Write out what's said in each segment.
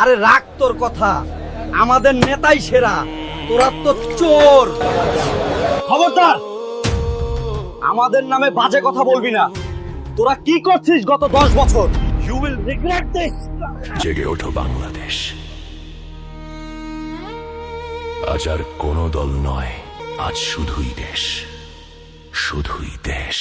আরে রাখ তোর কথা। আমাদের নেতাই সেরা, তোরা তো চোর। খবরদার, আমাদের নামে বাজে কথা বলবি না। তোরা কি করছিস গত দশ বছর? ইউ উইল রিগ্রেট দিস জেগে ওঠো বাংলাদেশ। আজ আর কোনো দল নয়, আজ শুধুই দেশ শুধুই দেশ।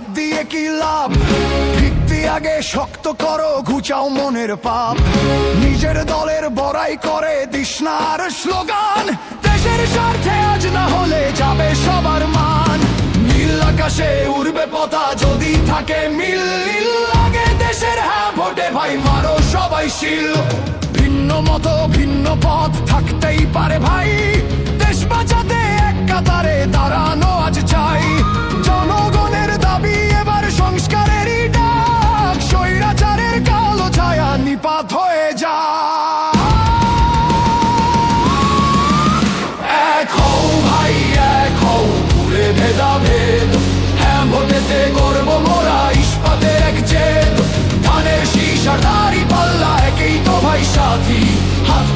ছাদ দিয়ে কি লাভ? ভিত্তি আগে শক্ত করো, ঘুচাও মনের পাপ। নিজের দলের বড়াই করে দিশনার স্লোগান। দেশের স্বার্থে আজ না হলে যাবে সবার মান। নীল আকাশে উড়বে পতা যদি থাকে মিল। লাগে দেশের হ্যাঁ ভোটে ভাই, মারো সবাই শিল। ভিন্ন মতো, ভিন্ন পথ থাকতেই পারে ভাই। দেশ বাঁচাতে এক কাতারে দাঁড়ানো আজ চাই।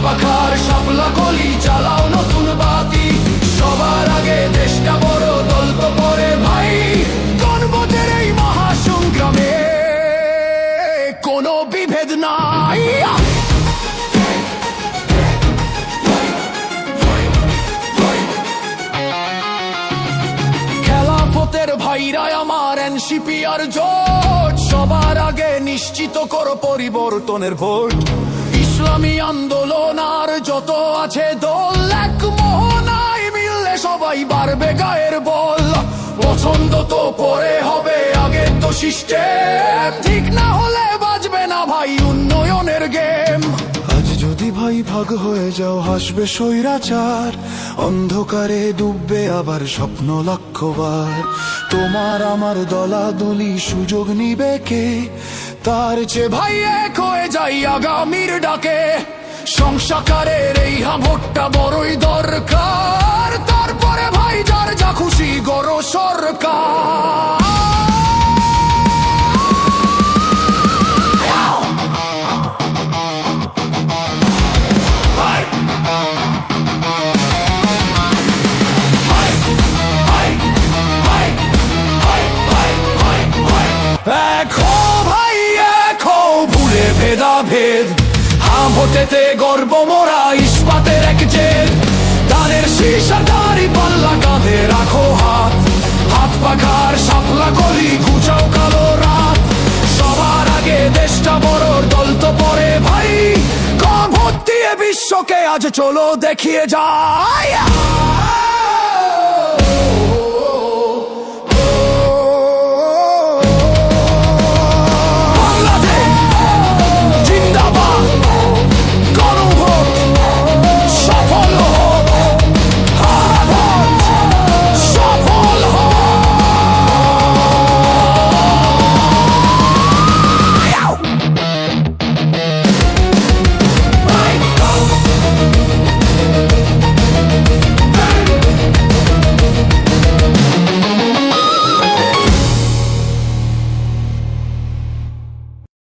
পাখার শাপলা কলি চালাও নতুন বাতি। সবার আগে দেশটা বড় দল তো পরে ভাই। গণভোটের এই মহাসংগ্রামে কোনো বিভেদ নাই। খেলাফতের ভাইরা আমার এনসিপি আর জোট। সবার আগে নিশ্চিত করো পরিবর্তনের ভোট। ইসলামী আন্দোলন আর যত আছে দল, এক মোহনায় মিললে সবাই বাড়বে গায়ের বল। পছন্দ তো পরে হবে আগে তো সিস্টেম ঠিক না হলে বাজবে না ভাই উন্নয়নের গেম। ভাই ভাগ হয়ে যাও, হাসবে স্বৈরাচার। অন্ধকারে ডুববে আবার স্বপ্ন লক্ষ্যবার। তোমার আমার দলাদলি সুযোগ নিবে কে? তার চেয়ে ভাই এক হয়ে যাই আগামীর ডাকে। সংসাকারের এই হাভোটটা বড়ই দরকার। হতেতে গর্ব মোরা ইস্পাতের এক জেদ দানের শীষা দাড়ি পাল্লা কাঁধে রাখো হাত। হাত পাখার সাপলা করি ঘুচাও কালো রাত। সবার আগে দেশটা বড় দল তো পরে ভাই। কম হত্তিয়ে বিশ্বকে আজ চলো দেখিয়ে যায়